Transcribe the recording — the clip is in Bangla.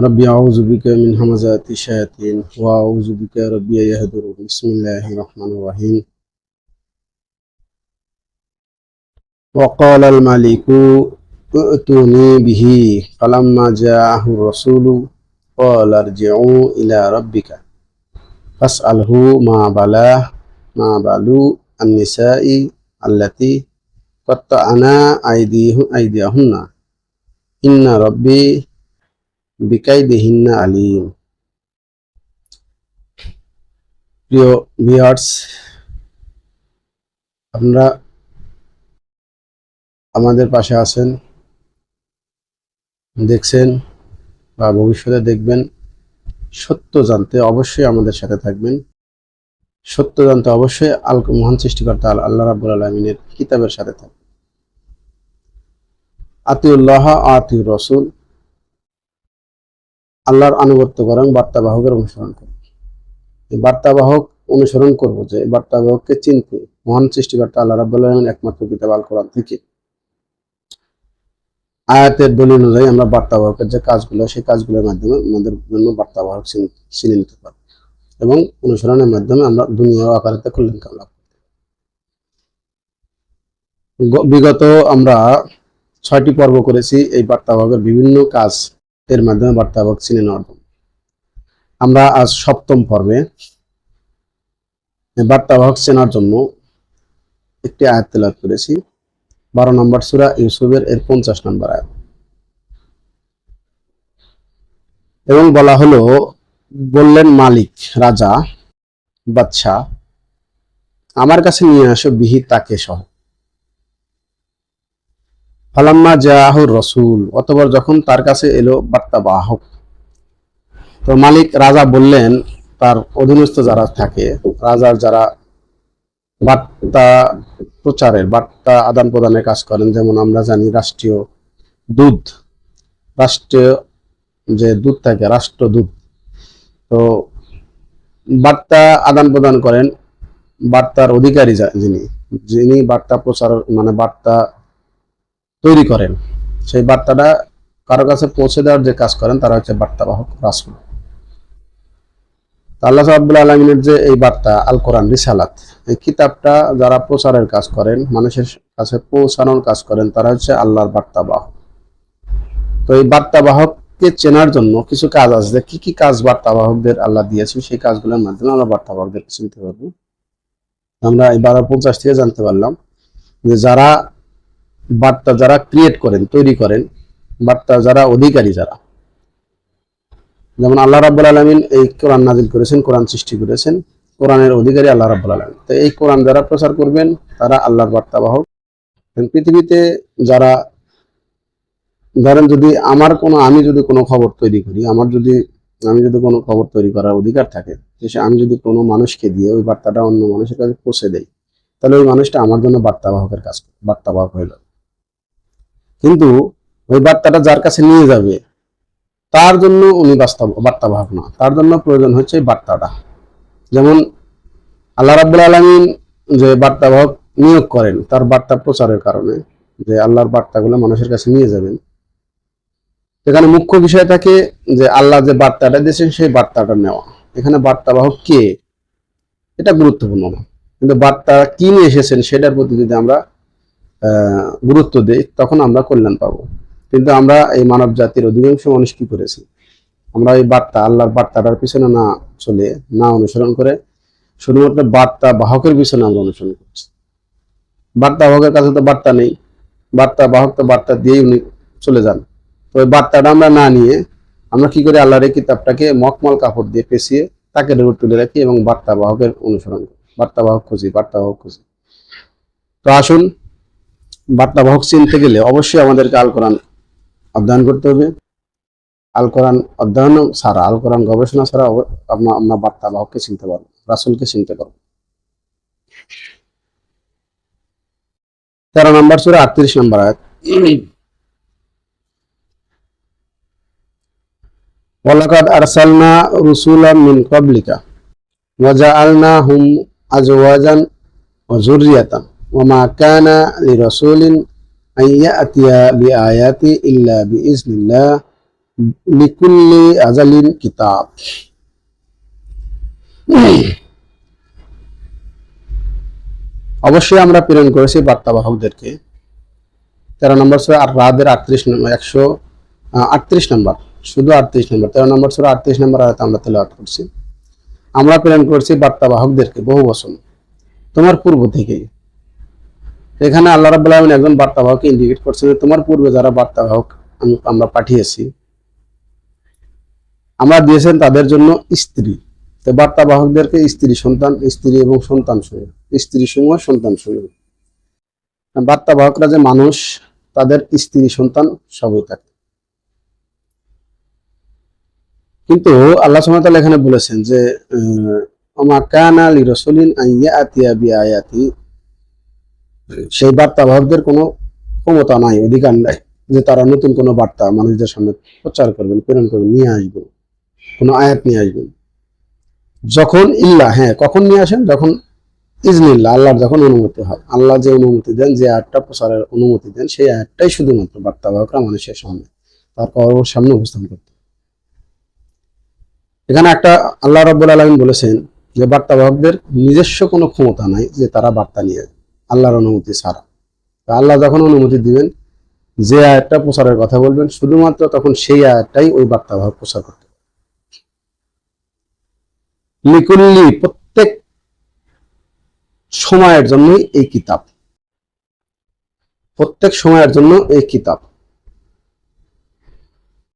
ربي أعوذ بك من همزات الشياطين وأعوذ بك ربي يهدرون بسم الله الرحمن الرحيم. وقال الملك ائتوني به. فلما جاءه الرسول قال ارجعوا إلى ربك. فاسأله ما بلاه ما بالو النساء التي قطعنا أيديه أيديهن. إن ربي বিকাইদিহিন্না আলিম। প্রিয় ভিউয়ার্স আপনারা আমাদের পাশে আছেন, দেখছেন বা ভবিষ্যতে দেখবেন সত্য জানতে অবশ্যই আমাদের সাথে থাকবেন। সত্য জানতে অবশ্যই আল মহান সৃষ্টিকর্তা আল- আল্লাহ রাবুল আলমিনের কিতাবের সাথে থাকবেন। আতিউল্লাহ আতিউর রসুল আল্লাহর আনুগত্য করেন, বার্তাবাহকের অনুসরণ করুন। বার্তাবাহক অনুসরণ করব যে বার্তাবাহককে চিনতে মহান সৃষ্টিকর্তা আল্লাহ রাব্বুল আলামিন একমাত্র কিতাব আল কোরআন থেকে। আয়াতের দলিল অনুযায়ী আমরা বার্তাবাহকের যে কাজগুলো, সেই কাজগুলোর মাধ্যমে আমাদের জন্য বার্তাবাহক চিন- নিতে পারি। এবং অনুসরণের মাধ্যমে আমরা দুনিয়া আকারেতে কল্যাণ করি। গ- বিগত আমরা ছয়টি পর্ব করেছি, এই বার্তাবাহকের বিভিন্ন কাজ এর মাধ্যমে বার্তাবাহক চিনে নেওয়ার আমরা আজ সপ্তম পর্বে বার্তাবাহক চেনার জন্য একটি আয়াত তেলাত করেছি। বারো নম্বর সুরা ইউসুফের এর পঞ্চাশ নম্বর আয়াত। এবং বলা হলো, বললেন মালিক, রাজা, বাদশাহ, আমার কাছে নিয়ে আসো বিহি তাকে সহ। ফালাম্মা জাহুর রসুল অতবার যখন তার কাছে এলো বার্তা বাহক তো মালিক রাজা বললেন, তার অধীনস্থ যারা থাকে, রাজার যারা বার্তা প্রচারের, বার্তা আদান প্রদানের কাজ করেন, যেমন আমরা জানি রাষ্ট্রীয় দুধ রাষ্ট্রীয় যে দুধ থাকে, রাষ্ট্রদূত। তো বার্তা আদান প্রদান করেন, বার্তার অধিকারী যিনি যিনি বার্তা প্রচার মানে বার্তা তৈরি করেন। সেই বার্তাটা কারও কাছে পৌঁছে দেওয়ার যে কাজ করেন, তারা হচ্ছে বার্তাবাহক রাসুল। আল্লাহ আব্দুল আলমিনের যে এই বার্তা, আল কোরআন রিসালাত, এই কিতাবটা যারা প্রচারের কাজ করেন, মানুষের কাছে পৌঁছানোর কাজ করেন, তারা হচ্ছে আল্লাহর বার্তাবাহক। তো এই বার্তাবাহককে চেনার জন্য কিছু কাজ আছে যে কি কি কাজ বার্তাবাহকদের আল্লাহ দিয়েছেন, সেই কাজগুলোর মাধ্যমে আমরা বার্তাবাহকদের চিনতে পারব। আমরা এই বারো পঞ্চাশ থেকে জানতে পারলাম যে যারা বার্তা যারা ক্রিয়েট করেন তৈরি করেন বার্তা যারা অধিকারী যারা। যেমন আল্লাহ রাব্বুল আলমিন এই কোরআন নাজিল করেছেন কোরআন সৃষ্টি করেছেন কোরআনের অধিকারী আল্লাহ রাব্বুল আলমিন। তো এই কোরআন যারা প্রচার করবেন তারা আল্লাহর বার্তাবাহক এবং পৃথিবীতে যারা ধরেন যদি আমার কোনো আমি যদি কোনো খবর তৈরি করি আমার যদি আমি যদি কোনো খবর তৈরি করার অধিকার থাকে সে- আমি যদি কোনো মানুষকে দিয়ে ওই বার্তাটা অন্য মানুষের কাছে পৌঁছে দেই তাহলে ওই মানুষটা আমার জন্য বার্তাবাহকের কাজ করে, হয়ে হইল। কিন্তু ওই বার্তাটা যার কাছে নিয়ে যাবে, তার জন্য উনি বাস্তব বার্তা ভাবনা তার জন্য প্রয়োজন হচ্ছে বার্তাটা। যেমন আল্লাহ রাব্বুল আলমিন যে বার্তাবাহক নিয়োগ করেন, তার বার্তা প্রচারের কারণে যে আল্লাহর বার্তাগুলো মানুষের কাছে নিয়ে যাবেন। এখানে মুখ্য বিষয় থাকে যে আল্লাহ যে বার্তাটা দিয়েছেন, সেই বার্তাটা নেওয়া। এখানে বার্তাবাহক কে? এটা গুরুত্বপূর্ণ। না কিন্তু বার্তা কি নিয়ে এসেছেন, সেটার প্রতি যদি আমরা গুরুত্ব দিই, তখন আমরা কল্যাণ পাবো। কিন্তু আমরা এই মানব জাতির অধিকাংশ মানুষ কি করেছি? আমরা এই বার্তা, আল্লাহর বার্তাটার পিছনে না চলে, না অনুসরণ করে শুধুমাত্র বার্তা বাহকের পিছনে আমরা অনুসরণ করছি। বার্তা বাহকের কাছে তো বার্তা নেই, বার্তা বাহক তো বার্তা দিয়েই উনি চলে যান। তো ওই বার্তাটা আমরা না নিয়ে আমরা কি করি আল্লাহর এই কিতাবটাকে মকমল কাপড় দিয়ে পেঁচিয়ে তাকে ডোর তুলে রাখি এবং বার্তা বাহকের অনুসরণ করি, বার্তা বাহক খুঁজি, বার্তা বাহক খুঁজি। তো আসুন বার্তা বাহক চিনতে গেলে অবশ্যই আমাদেরকে আল কোরআন অধ্যয়ন করতে হবে। আল কোরআন অধ্যয়ন ছাড়া, আল কোরআন গবেষণা ছাড়া অব- আমরা আমরা বার্তা বাহককে চিনতে পারব, রাসুলকে চিনতে পারব। তেরো নম্বর সুরা, আটত্রিশ নম্বর আয়াত। ওয়ালাকাদ আরসালনা রুসুলাম মিন ক্বাবলিকা ওয়াজআলনাহুম আজওয়াজান ওয়া যুররিয়াতান। ওয়ামা কানা লিরাসূলিন আন ইয়াতিয়া বিআয়াতি ইল্লা বিইজনিল্লাহ লিকুল্লি আজালিন কিতাব অবশ্যই আমরা প্রেরণ করেছি বার্তাবাহকদেরকে তেরো নম্বর সুরা আর রাদের আটত্রিশ নম্বর একশো আটত্রিশ নম্বর, শুধু আটত্রিশ নম্বর, তেরো নম্বর সুরা আটত্রিশ নম্বর আয়াত আমরা তেলাওয়াত করছি। আমরা প্রেরণ করছি বার্তাবাহকদেরকে বহু বছর তোমার পূর্ব থেকেই এখানে আল্লাহ রাব্বুল আলামিন একজন বার্তাবাহককে ইন্ডিকেট করছে যে তোমার পূর্বে যারা বার্তাবাহক আম- আমরা পাঠিয়েছি, আমরা দিয়েছেন তাদের জন্য স্ত্রী। তো বার্তাবাহকদেরকে স্ত্রী, সন্তান, স্ত্রী এবং সন্তান সমূহ স্ত্রী সমূহ, সন্তান সমূহ বার্তাবাহকরা যে মানুষ, তাদের স্ত্রী, সন্তান সবই থাকে। কিন্তু আল্লাহ সুবহানাহু এখানে বলেছেন যে কানা লি রাসূলিন আইয়া আতিয়া বি আয়াতি সেই বার্তাবাহকদের কোনো ক্ষমতা নাই, অধিকার নাই যে তারা নতুন কোনো বার্তা মানুষদের সামনে প্রচার করবেন, প্রেরণ করবেন, নিয়ে আসবেন, কোনো আয়াত নিয়ে আসবেন। যখন ইল্লা হ্যাঁ কখন নিয়ে আসেন? যখন ইজনিল্লা, আল্লাহর যখন অনুমতি হয়, আল্লাহ যে অনুমতি দেন, যে আয়াতটা প্রচারের অনুমতি দেন, সেই আয়াতটাই শুধুমাত্র বার্তাবাহকরা মানুষের সামনে তার কবর সামনে উপস্থাপন করতে এখানে একটা আল্লাহ রব্বুল আলমিন বলেছেন যে বার্তাবাহকদের নিজস্ব কোনো ক্ষমতা নাই যে তারা বার্তা নিয়ে আল্লাহর অনুমতি ছাড়া। তো আল্লাহ যখন অনুমতি দিবেন, যে আয়াতটা প্রচারের কথা বলবেন, শুধুমাত্র তখন সেই আয়াতটাই ওই বার্তাবাহক প্রচার করতে। লিকুল্লি প্রত্যেক সময়ের জন্যই এই কিতাব। প্রত্যেক সময়ের জন্য এই কিতাব।